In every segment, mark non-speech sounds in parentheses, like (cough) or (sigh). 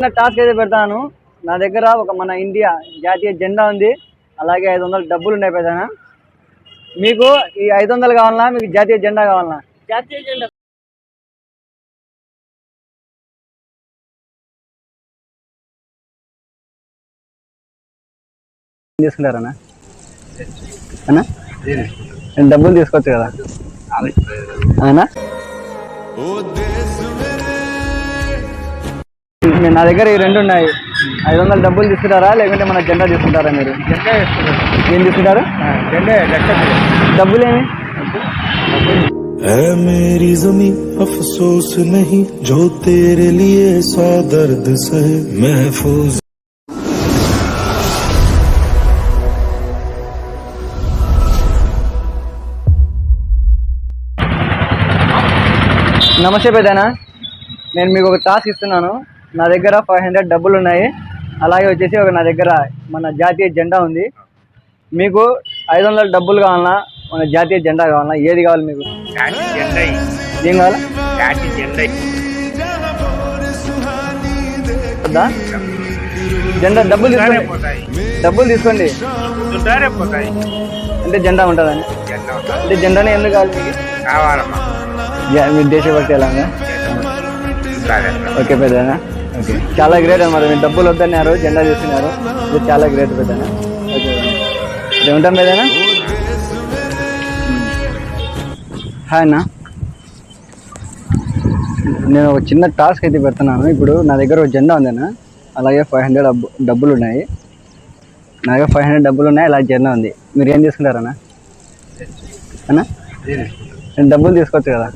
చిన్న టాస్క్ అయితే పెడతాను. నా దగ్గర ఒక మన ఇండియా జాతీయ జెండా ఉంది. అలాగే ఐదు వందలు డబ్బులు ఉన్నాయి పెద్దనా మీకు ఈ ఐదు వందలు కావాలన్నా మీకు జాతీయ జెండా కావాలన్నా జాతీయ జెండా. తీసుకుంటారన్నా అన్నా? నేను డబ్బులు తీసుకోవచ్చు కదా. అవునా నేను నా దగ్గర ఈ రెండు ఉన్నాయి ఐదు వందలు డబ్బులు తీసుకుంటారా లేకుంటే మన జెండా తీసుకుంటారా మీరు జెండా వేస్తున్నారు ఏం తీసుకుంటారు జెండా లక్ష డబ్బులు ఏమి है मेरी जमी अफसोस नहीं जो तेरे लिए सौ दर्द सहे महफूज నమస్తే పెద్దనా నేను మీకు ఒక టాస్క్ ఇస్తున్నాను నా దగ్గర ఫైవ్ హండ్రెడ్ డబ్బులు ఉన్నాయి. అలాగే వచ్చేసి ఒక నా దగ్గర మన జాతీయ జెండా ఉంది. మీకు ఐదు వందల డబ్బులు కావాలన్నా మన జాతీయ జెండా కావాలన్నా ఏది కావాలి మీకు? ఏం కావాలా? జెండా డబ్బులు తీసుకోండి. డబ్బులు తీసుకోండి. అంటే జెండా ఉంటుందని. అంటే జెండానే ఎందుకు కావాలి మీకు? కావాలమ్మా. దేశభక్తి దుడ్డారే. ఓకే పెద్దనా? చాలా గ్రేట్ అన్నమాట. మీరు డబ్బులు వద్దన్నారు జెండా తీసుకున్నారు ఇది చాలా గ్రేట్ పెద్దనా ఓకే. ఇది ఉంటాం పెద్దనా హాయ్ అన్న. నేను ఒక చిన్న టాస్క్ అయితే పెడుతున్నాను. ఇప్పుడు నా దగ్గర ఒక జెండా ఉందన్న అలాగే ఫైవ్ హండ్రెడ్ డబ్బులు ఉన్నాయి. నా దగ్గర ఫైవ్ హండ్రెడ్ డబ్బులు ఉన్నాయి. అలాగే జెండా ఉంది. మీరు ఏం తీసుకుంటారన్నా అన్నా? నేను డబ్బులు తీసుకోవచ్చు కదా?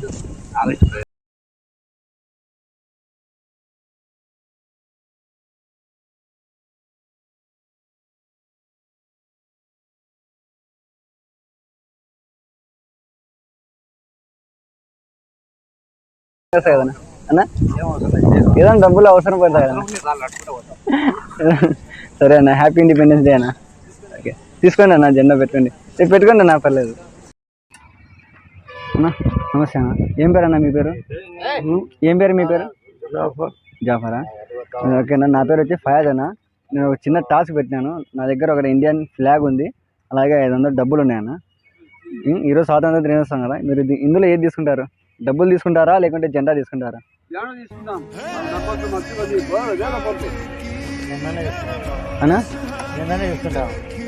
ఏదైనా డబ్బులు అవసరం పడతాయి కదా (laughs) సరే అన్న హ్యాపీ ఇండిపెండెన్స్ డే అన్న. ఓకే తీసుకోండి అన్న జెండా పెట్టుకోండి. రేపు పెట్టుకోండి అన్న పర్లేదు. అన్న నమస్తే అన్న. ఏం పేరు అన్న మీ పేరు? ఏం పేరు మీ పేరు? జాఫరా. ఓకేనా నా పేరు వచ్చి ఫయాజ్ అన్న. నేను ఒక చిన్న టాస్క్ పెట్టినాను. నా దగ్గర ఒక ఇండియన్ ఫ్లాగ్ ఉంది. అలాగే ఐదు వందలు డబ్బులు ఉన్నాయన్న ఈరోజు స్వాతంత్ర దినోత్సవం కదా. మీరు ఇది- ఇందులో ఏది తీసుకుంటారు? డబ్బులు తీసుకుంటారా లేకుంటే జెండా తీసుకుంటారా?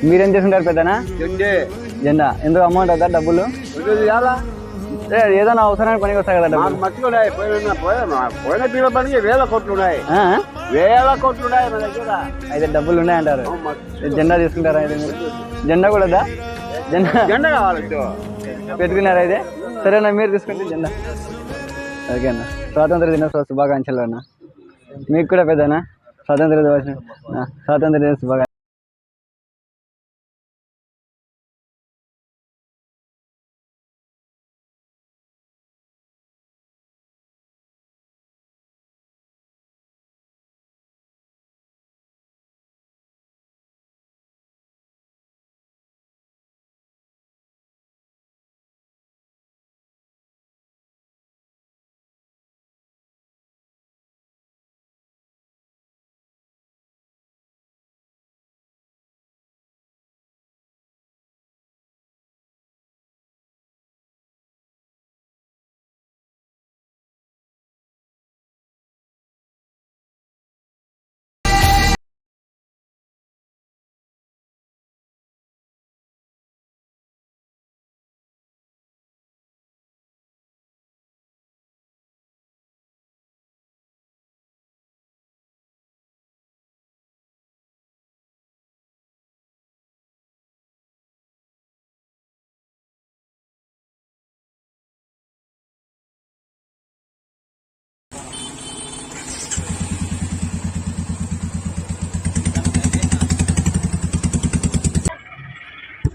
మీరేం చేసుకుంటారు పెద్దనా? జెండా. ఎందుకు అమౌంట్ అవుతా డబ్బులు? ఏదైనా అవసరానికి పనికి వస్తాయి కదా పోయిన పోయిన పోయిన తీర పనికి వేల కోట్లు ఉన్నాయి. ఆ? వేల కోట్లు ఉన్నాయి మన దగ్గర. అయితే డబ్బులు ఉన్నాయంటారు జెండా తీసుకుంటారా జెండా కూడా? జెండా. జెండా కావాలి పెట్టుకున్నారా అయితే? సరేనా మీరు తీసుకుంటే జెండా ఓకే అన్న. స్వాతంత్ర దినోత్సవ శుభాకాంక్షలు అన్న. మీకు కూడా పెద్దనా? స్వాతంత్ర దినోత్సవ స్వాతంత్ర దినోత్సవ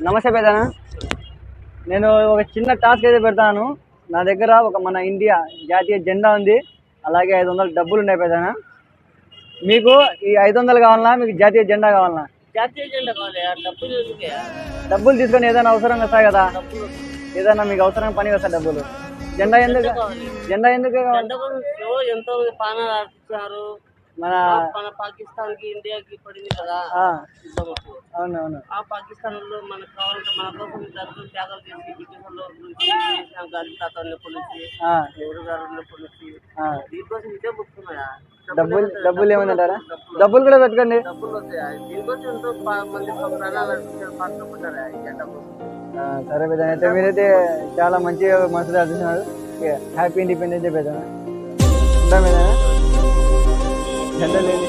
నమస్తే పెద్దనా. నేను ఒక చిన్న టాస్క్ అయితే పెడతాను. నా దగ్గర ఒక మన ఇండియా జాతీయ జెండా ఉంది. అలాగే ఐదు వందలు డబ్బులు ఉన్నాయి పెద్దనా. మీకు ఈ ఐదు వందలు కావాలన్నా మీకు జాతీయ జెండా కావాలన్నా జాతీయ జెండా కావాలి డబ్బులు తీసుకొని ఏదైనా అవసరం వస్తాయి కదా. ఏదైనా మీకు అవసరం పని వస్తాయి డబ్బులు. జెండా ఎందుకు జెండా ఎందుకు కావాలి? ఎంతో మన మన పాకిస్తాన్కి ఇండియాకి పడింది కదా ఆ, యుద్ధం అప్పుడు. అవును అవును ఆ పాకిస్తాన్లో మనకు కావాలంటే మన కోసం డబ్బులు త్యాగాలు చేసి బ్రిటిష్ వాళ్ళ గాంధీ తాత ఉన్నప్పటి నుంచి గారు ఉన్నప్పటి నుంచి. దీనికోసం ఇదే బుక్కున్నాయా? డబ్బులు డబ్బులు ఏమంటారా డబ్బులు కూడా పెట్టుకోండి. డబ్బులు వస్తాయి? దీనికోసం ఎంతో మంది ప్రాణాలు ఆ, సరే పెద్ద అయితే మీరైతే చాలా మంచిగా మనసులో అర్థిస్తున్నారు హ్యాపీ ఇండిపెండెన్స్ డే పెద్ద ఉంటా జెండా లేదు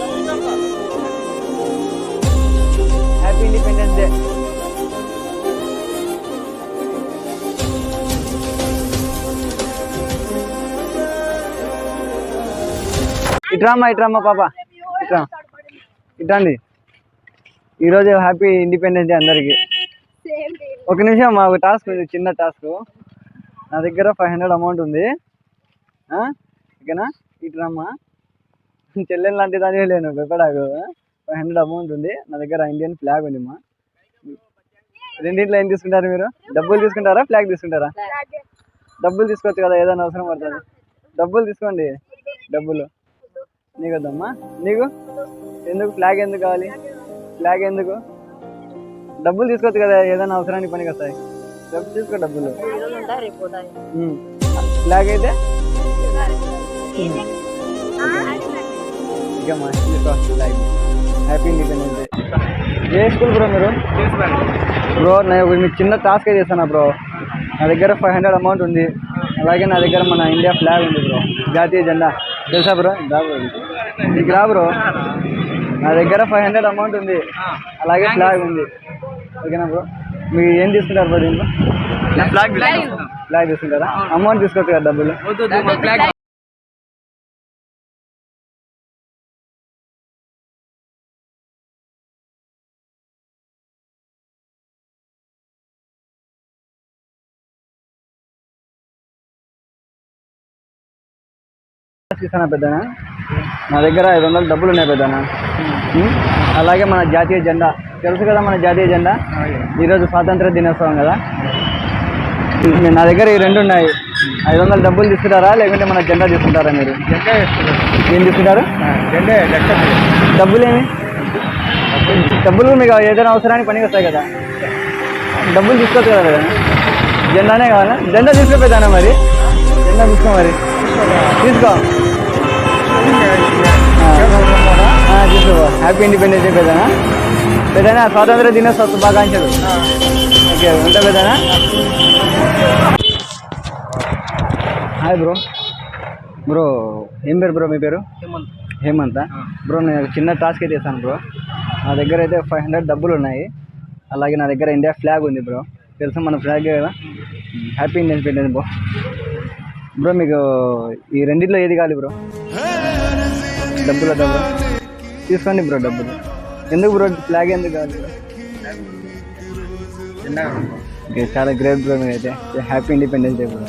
హ్యాపీ ఇండిపెండెన్స్ డే ఇట్రామ్మా ఇట్రామ్మా పాప. ఇట్రా ఇట్రాండి ఈరోజు హ్యాపీ ఇండిపెండెన్స్ డే అందరికీ. ఒక నిమిషం మాకు టాస్క్ ఉంది చిన్న టాస్క్. నా దగ్గర ఫైవ్ హండ్రెడ్ అమౌంట్ ఉంది. ఇకనా ఓకేనా? ఇట్రామ్మా చెల్లెలు లాంటి దాని లేను భయపడాకు ఫైవ్ హండ్రెడ్ అమౌంట్ ఉంది. నా దగ్గర ఇండియన్ ఫ్లాగ్ ఉంది మా. రెండింటిలో ఏం తీసుకుంటారు మీరు? డబ్బులు తీసుకుంటారా ఫ్లాగ్ తీసుకుంటారా? డబ్బులు తీసుకోవచ్చు కదా ఏదైనా అవసరం పడుతుంది. డబ్బులు తీసుకోండి. డబ్బులు. నీకు వద్దమ్మా. నీకు? ఎందుకు? ఫ్లాగ్ ఎందుకు కావాలి? ఫ్లాగ్ ఎందుకు? డబ్బులు తీసుకోవచ్చు కదా ఏదైనా అవసరానికి పనికి వస్తాయి. డబ్బులు తీసుకో డబ్బులు. ఫ్లాగ్ అయితే? ఇక మా ఫ్లాగ్ హ్యాపీ ఇండిపెండెన్స్ డే ఏ స్కూల్ బ్రో మీరు? బ్రో నేను ఒక మీకు చిన్న టాస్క్ చేస్తాను బ్రో నా దగ్గర ఫైవ్ హండ్రెడ్ అమౌంట్ ఉంది. అలాగే నా దగ్గర మన ఇండియా ఫ్లాగ్ ఉంది బ్రో జాతీయ జెండా. తెలుసా బ్రో బ్రో నీకు రా బ్రో నా దగ్గర ఫైవ్ హండ్రెడ్ అమౌంట్ ఉంది. అలాగే ఫ్లాగ్ ఉంది. ఓకేనా బ్రో మీరు ఏం తీసుకుంటారు బ్రో దీంట్లో? ఫ్లాగ్ ఫ్లాగ్ తీసుకుంటారా? అమౌంట్ తీసుకోవచ్చు కదా డబ్బులు ఇస్తానా పెద్దనా? నా దగ్గర ఐదు వందలు డబ్బులు ఉన్నాయి పెద్దనా? అలాగే మన జాతీయ జెండా. తెలుసు కదా మన జాతీయ జెండా? ఈరోజు స్వాతంత్ర దినోత్సవం కదా? నా దగ్గర ఈ రెండు ఉన్నాయి. ఐదు వందలు డబ్బులు తీసుకుంటారా? లేకుంటే మన జెండా తీసుకుంటారా మీరు? ఏం తీసుకుంటారు? డబ్బులు ఏమి డబ్బులు. మీకు ఏదైనా అవసరానికి పనికి వస్తాయి కదా? డబ్బులు తీసుకోవచ్చు కదా పెద్దనా? జెండానే కావాలా? జెండా తీసుకోపోతానా మరి? జెండా తీసుకో మరి. తీసుకో. హ్యాపీ ఇండిపెండెన్స్ డే పెద్దనా పెద్దనా స్వాతంత్ర దినోత్సవ శుభాకాంక్షలు ఓకే ఉంటా పెద్దనా హాయ్ బ్రో బ్రో ఏం పేరు బ్రో మీ పేరు? హేమంత్. బ్రో నేను చిన్న టాస్క్ అయితే చేస్తాను బ్రో నా దగ్గర అయితే ఫైవ్ హండ్రెడ్ డబ్బులు ఉన్నాయి. అలాగే నా దగ్గర ఇండియా ఫ్లాగ్ ఉంది బ్రో తెలుసా మన ఫ్లాగ్ కదా? హ్యాపీ ఇండిపెండెన్స్ బ్రో బ్రో మీకు ఈ రెండిట్లో ఏది కావాలి బ్రో డబ్బులు బ్రో తీసుకోండి బ్రో డబ్బులు. ఎందుకు బ్రో ఫ్లాగ్ ఎందుకు బ్రో ఓకే చాలా గ్రేట్ బ్రో మీరైతే. Happy independence day bro